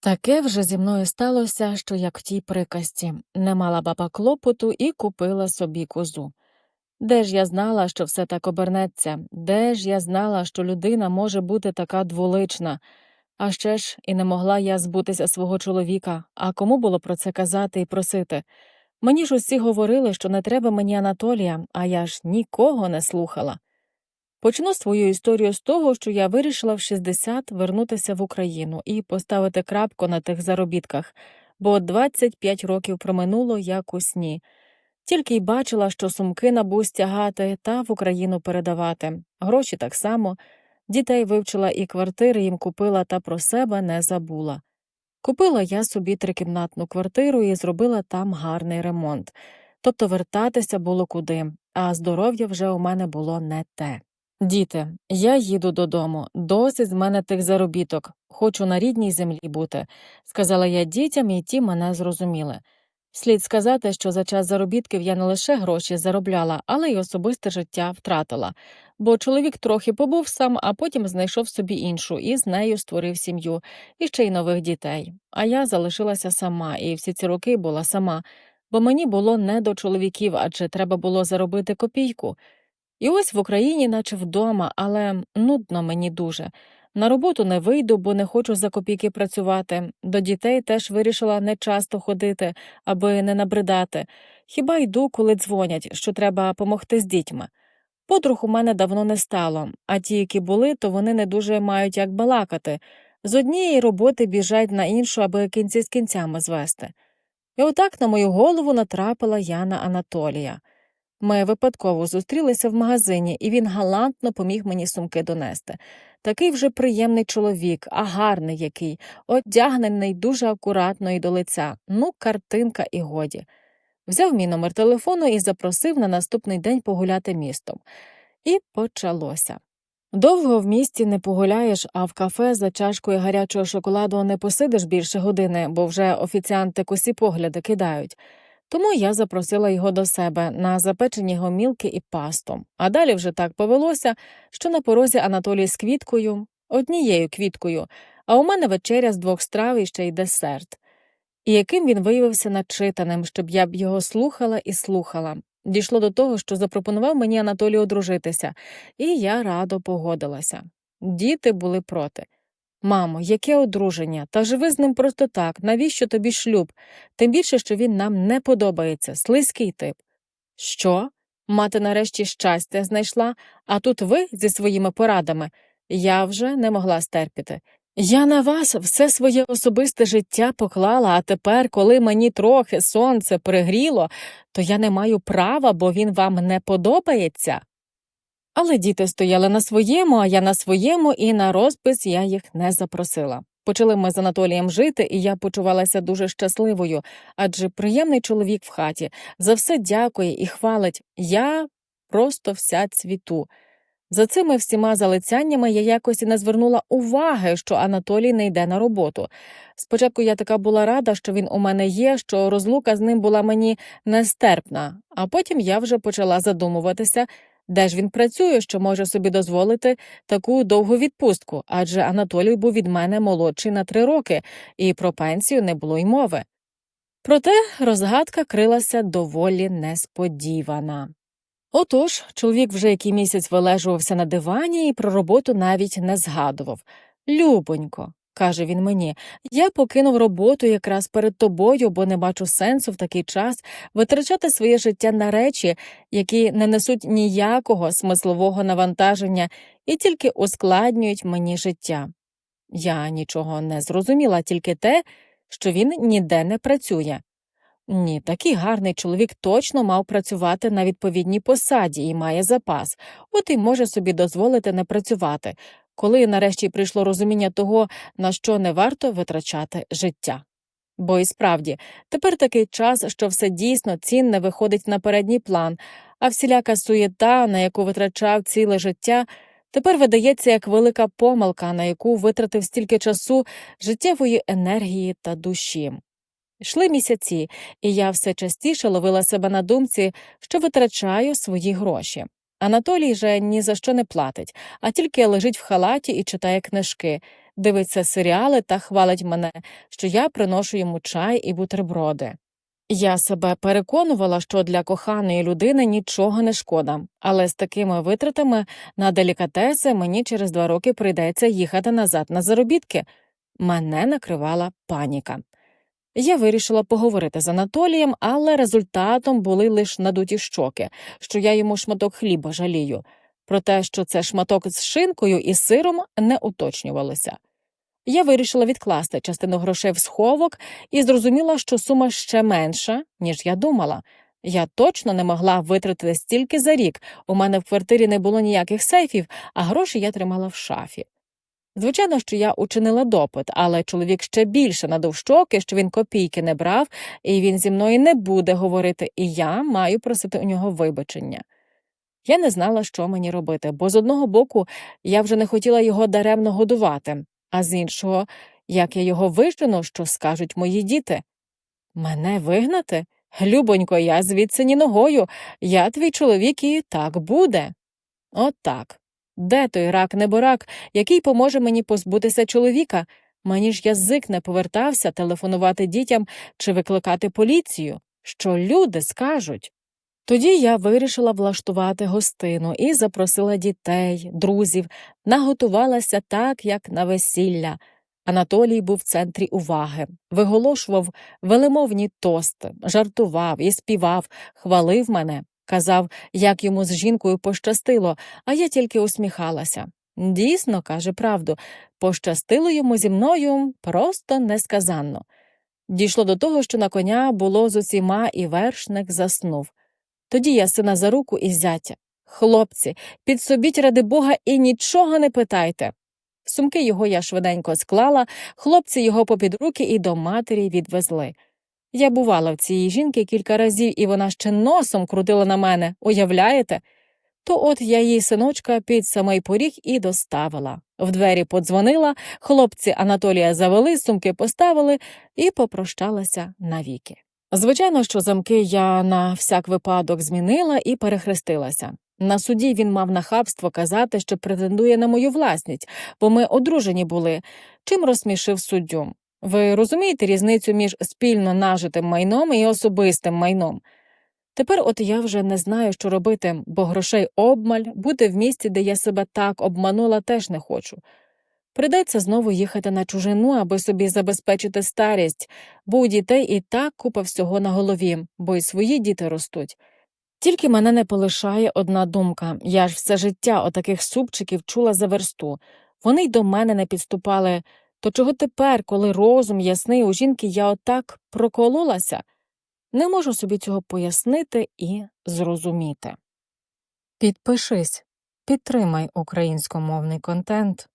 Таке вже зі мною сталося, що як в тій приказці не мала баба клопоту і купила собі козу. Де ж я знала, що все так обернеться, де ж я знала, що людина може бути така дволична, а ще ж і не могла я збутися свого чоловіка, а кому було про це казати і просити. Мені ж усі говорили, що не треба мені Анатолія, а я ж нікого не слухала. Почну свою історію з того, що я вирішила в 60 вернутися в Україну і поставити крапку на тих заробітках, бо 25 років проминуло як у сні. Тільки й бачила, що сумки на бус тягати та в Україну передавати. Гроші так само. Дітей вивчила і квартири їм купила та про себе не забула. Купила я собі трикімнатну квартиру і зробила там гарний ремонт. Тобто вертатися було куди, а здоров'я вже у мене було не те. Діти, я їду додому, досить з мене тих заробіток, хочу на рідній землі бути, сказала я дітям, і ті мене зрозуміли. Слід сказати, що за час заробітків я не лише гроші заробляла, але й особисте життя втратила, бо чоловік трохи побув сам, а потім знайшов собі іншу і з нею створив сім'ю, і ще й нових дітей. А я залишилася сама, і всі ці роки була сама, бо мені було не до чоловіків, адже треба було заробити копійку. І ось в Україні, наче вдома, але нудно мені дуже. На роботу не вийду, бо не хочу за копійки працювати. До дітей теж вирішила не часто ходити, аби не набридати. Хіба йду, коли дзвонять, що треба помогти з дітьми. Подруг у мене давно не стало, а ті, які були, то вони не дуже мають як балакати. З однієї роботи біжать на іншу, аби кінці з кінцями звести. І отак на мою голову натрапила Яна Анатолія. Ми випадково зустрілися в магазині, і він галантно поміг мені сумки донести. Такий вже приємний чоловік, а гарний який, одягнений дуже акуратно і до лиця. Ну, картинка і годі. Взяв мій номер телефону і запросив на наступний день погуляти містом. І почалося. Довго в місті не погуляєш, а в кафе за чашкою гарячого шоколаду не посидиш більше години, бо вже офіціанти косі погляди кидають. Тому я запросила його до себе на запечені гомілки і пасту. А далі вже так повелося, що на порозі Анатолій з квіткою, однією квіткою, а у мене вечеря з двох страв і ще й десерт. І яким він виявився начитаним, щоб я б його слухала і слухала. Дійшло до того, що запропонував мені Анатолій одружитися, і я радо погодилася. Діти були проти. Мамо, яке одруження? Та живи з ним просто так. Навіщо тобі шлюб? Тим більше, що він нам не подобається, слизький тип. Що? Мати нарешті щастя знайшла, а тут ви зі своїми порадами. Я вже не могла стерпіти. Я на вас все своє особисте життя поклала, а тепер, коли мені трохи сонце пригріло, то я не маю права, бо він вам не подобається. Але діти стояли на своєму, а я на своєму, і на розпис я їх не запросила. Почали ми з Анатолієм жити, і я почувалася дуже щасливою, адже приємний чоловік в хаті за все дякує і хвалить. Я просто вся цвіту. За цими всіма залицяннями я якось і не звернула уваги, що Анатолій не йде на роботу. Спочатку я така була рада, що він у мене є, що розлука з ним була мені нестерпна, а потім я вже почала задумуватися, де ж він працює, що може собі дозволити таку довгу відпустку, адже Анатолій був від мене молодший на три роки, і про пенсію не було й мови. Проте розгадка крилася доволі несподівана. Отож, чоловік вже який місяць вилежувався на дивані і про роботу навіть не згадував. Любонько, каже він мені, я покинув роботу якраз перед тобою, бо не бачу сенсу в такий час витрачати своє життя на речі, які не несуть ніякого смислового навантаження і тільки ускладнюють мені життя. Я нічого не зрозуміла, тільки те, що він ніде не працює. Ні, такий гарний чоловік точно мав працювати на відповідній посаді і має запас, от і може собі дозволити не працювати, коли нарешті прийшло розуміння того, на що не варто витрачати життя. Бо і справді, тепер такий час, що все дійсно цінне виходить на передній план, а всіляка суєта, на яку витрачав ціле життя, тепер видається як велика помилка, на яку витратив стільки часу, життєвої енергії та душі. Йшли місяці, і я все частіше ловила себе на думці, що витрачаю свої гроші. Анатолій же ні за що не платить, а тільки лежить в халаті і читає книжки. дивиться серіали та хвалить мене, що я приношу йому чай і бутерброди. Я себе переконувала, що для коханої людини нічого не шкода, але з такими витратами на делікатеси мені через два роки прийдеться їхати назад на заробітки. Мене накривала паніка. Я вирішила поговорити з Анатолієм, але результатом були лише надуті щоки, що я йому шматок хліба жалію. Про те, що це шматок з шинкою і сиром, не уточнювалося. Я вирішила відкласти частину грошей в сховок і зрозуміла, що сума ще менша, ніж я думала. Я точно не могла витратити стільки за рік. У мене в квартирі не було ніяких сейфів, а гроші я тримала в шафі. Звичайно, що я учинила допит, але чоловік ще більше надув щоки, що він копійки не брав, і він зі мною не буде говорити, і я маю просити у нього вибачення. Я не знала, що мені робити, бо з одного боку я вже не хотіла його даремно годувати, а з іншого, як я його вижену, що скажуть мої діти. Мене вигнати? Любонько, я звідси ні ногою, я твій чоловік і так буде. От так. Де той рак неборак, який поможе мені позбутися чоловіка? Мені ж язик не повертався телефонувати дітям чи викликати поліцію. Що люди скажуть? Тоді я вирішила влаштувати гостину і запросила дітей, друзів, наготувалася так, як на весілля. Анатолій був в центрі уваги, виголошував велимовні тости, жартував і співав, хвалив мене, казав, як йому з жінкою пощастило, а я тільки усміхалася. Дійсно, каже правду, пощастило йому зі мною просто несказанно. Дійшло до того, що на коня було з усіма, і вершник заснув. Тоді я сина за руку і зятя. Хлопці, підсобіть ради Бога і нічого не питайте. Сумки його я швиденько склала, хлопці його попід руки і до матері відвезли. Я бувала в цієї жінки кілька разів, і вона ще носом крутила на мене, уявляєте? То от я її синочка під самий поріг і доставила. В двері подзвонила, хлопці Анатолія завели, сумки поставили і попрощалася навіки. Звичайно, що замки я на всяк випадок змінила і перехрестилася. На суді він мав нахабство казати, що претендує на мою власність, бо ми одружені були, чим розсмішив суддю. Ви розумієте різницю між спільно нажитим майном і особистим майном? Тепер от я вже не знаю, що робити, бо грошей обмаль, бути в місті, де я себе так обманула, теж не хочу. Придеться знову їхати на чужину, аби собі забезпечити старість, бо у дітей і так купа всього на голові, бо й свої діти ростуть. Тільки мене не полишає одна думка я ж все життя отаких супчиків чула за версту. Вони й до мене не підступали. То чого тепер, коли розум ясний у жінки, я отак прокололася? Не можу собі цього пояснити і зрозуміти. Підпишись, підтримай українськомовний контент.